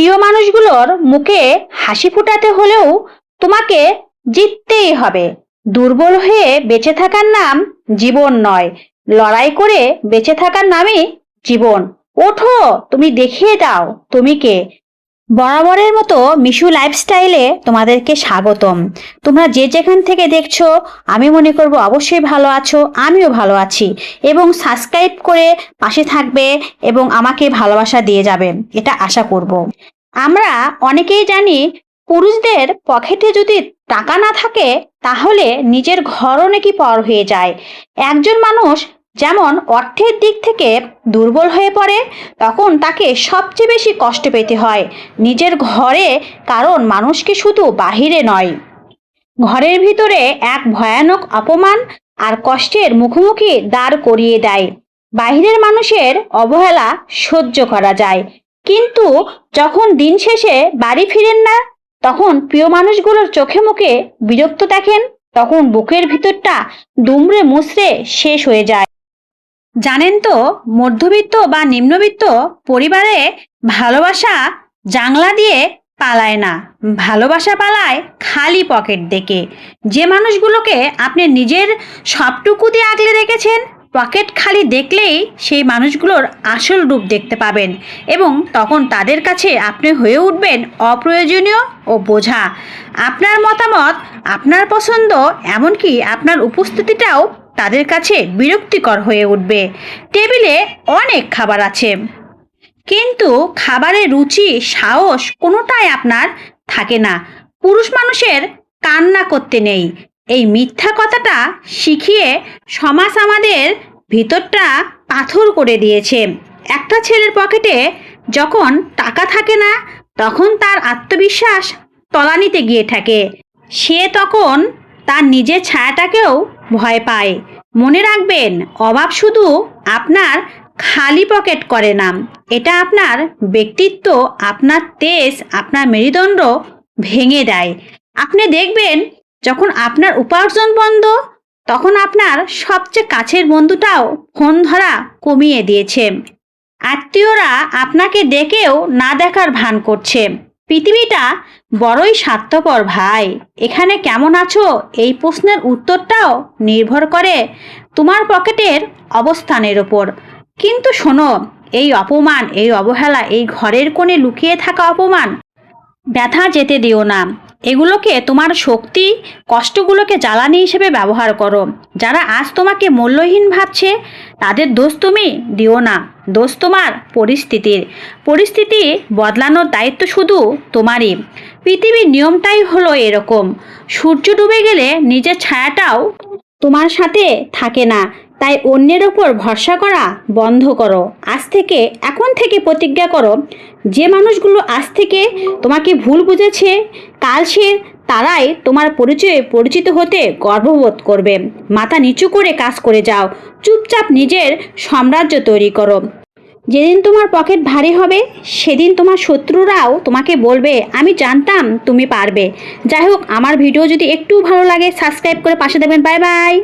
প্রিয় মানুষগুলোর মুখে হাসি ফুটাতে হলেও তোমাকে জিততেই হবে। দুর্বল হয়ে বেঁচে থাকার নাম জীবন নয়। লড়াই করে বেঁচে থাকার নামই জীবন। ওঠো, তুমি দেখিয়ে দাও, তুমি কে? বরাবরের মতো মিশু লাইফস্টাইলে তোমাদেরকে স্বাগতম। তোমরা যে যেখান থেকে দেখছ, আমি মনে করব অবশ্যই ভালো আছো, আমিও ভালো আছি এবং সাবস্ক্রাইব করে পাশে থাকবে এবং আমাকে ভালোবাসা দিয়ে যাবে, এটা আশা করব। আমরা অনেকেই জানি পুরুষদের পকেটে যদি টাকা না থাকে, তাহলে নিজের ঘরও নাকি পর হয়ে যায়। একজন মানুষ যেমন অর্থের দিক থেকে দুর্বল হয়ে পড়ে, তখন তাকে সবচেয়ে বেশি কষ্ট পেতে হয়। নিজের ঘরে কারণ মানুষকে শুধু বাহিরে নয়। ঘরের ভিতরে এক ভয়ানক অপমান আর কষ্টের মুখোমুখি দাঁড় করিয়ে দেয়। বাহিরের মানুষের অবহেলা সহ্য করা যায়। কিন্তু যখন দিন শেষে বাড়ি ফিরেন না, তখন প্রিয় মানুষগুলোর চোখে মুখে বিরক্ত দেখেন, তখন বুকের ভিতরটা দুমড়ে মুচড়ে শেষ হয়ে যায়। জানেন তো, মধ্যবিত্ত বা নিম্নবিত্ত পরিবারে ভালোবাসা জাংলা দিয়ে পালায় না। ভালোবাসা পালায় খালি পকেট দেখে। যে মানুষগুলোকে আপনি নিজের সবটুকু দিয়ে আগলে রেখেছেন, পকেট খালি দেখলেই সেই মানুষগুলোর আসল রূপ দেখতে পাবেন এবং তখন তাদের কাছে আপনি হয়ে উঠবেন অপ্রয়োজনীয় ও বোঝা। আপনার মতামত, আপনার পছন্দ, এমনকি আপনার উপস্থিতিটাও তাদের কাছে বিরক্তিকর হয়ে উঠবে। টেবিলে অনেক খাবার আছে। কিন্তু খাবারের রুচি, সাহস কোনোটাই আপনার থাকে না। পুরুষ মানুষের কান্না করতে নেই। এই মিথ্যা কথাটা শিখিয়ে সমাজ আমাদের ভিতরটা পাথর করে দিয়েছে। একটা ছেলের পকেটে যখন টাকা থাকে না, তখন তার আত্মবিশ্বাস তলানিতে গিয়ে থাকে। সে তখন তার নিজের ছায়াটাকেও ভয় পায়। মনে রাখবেন, অভাব শুধু আপনার খালি পকেট করে না। এটা আপনার ব্যক্তিত্ব, আপনার তেজ, আপনার মেরুদণ্ড ভেঙে দেয়। আপনি দেখবেন, যখন আপনার উপার্জন বন্ধ, তখন আপনার সবচেয়ে কাছের বন্ধুটাও ফোন ধরা কমিয়ে দিয়েছে। আত্মীয়রা আপনাকে ডেকেও না দেখার ভান করছে। পৃথিবীটা বড়ই স্বার্থপর ভাই। এখানে কেমন আছো? এই প্রশ্নের উত্তরটাও নির্ভর করে তোমার পকেটের অবস্থানের ওপর। কিন্তু শোনো, এই অপমান, এই অবহেলা, এই ঘরের কোণে লুকিয়ে থাকা অপমান, ব্যথা যেতে দিও না। এগুলোকে, তোমার শক্তি, কষ্টগুলোকে জ্বালানি হিসেবে ব্যবহার করো। যারা আজ তোমাকে মূল্যহীন ভাবছে, তাদের দোষ তুমি দিও না। দোষ তোমার পরিস্থিতির। পরিস্থিতি বদলানোর দায়িত্ব শুধু তোমারই। পৃথিবীর নিয়মটাই হলো এরকম। সূর্য ডুবে গেলে নিজের ছায়াটাও তোমার সাথে থাকে না। তাই অন্যের ওপর ভরসা করা বন্ধ করো। আজ থেকে, এখন থেকে প্রতিজ্ঞা করো। যে মানুষগুলো আজ থেকে তোমাকে ভুল বুঝেছে, কাল সে তারাই তোমার পরিচয়ে পরিচিত হতে গর্ববোধ করবে। মাথা নিচু করে কাজ করে যাও। চুপচাপ নিজের সাম্রাজ্য তৈরি করো। যেদিন তোমার পকেট ভারী হবে, সেদিন তোমার শত্রুরাও তোমাকে বলবে, আমি জানতাম তুমি পারবে। যাই হোক, আমার ভিডিও যদি একটু ভালো লাগে সাবস্ক্রাইব করে পাশে দেবেন। Bye bye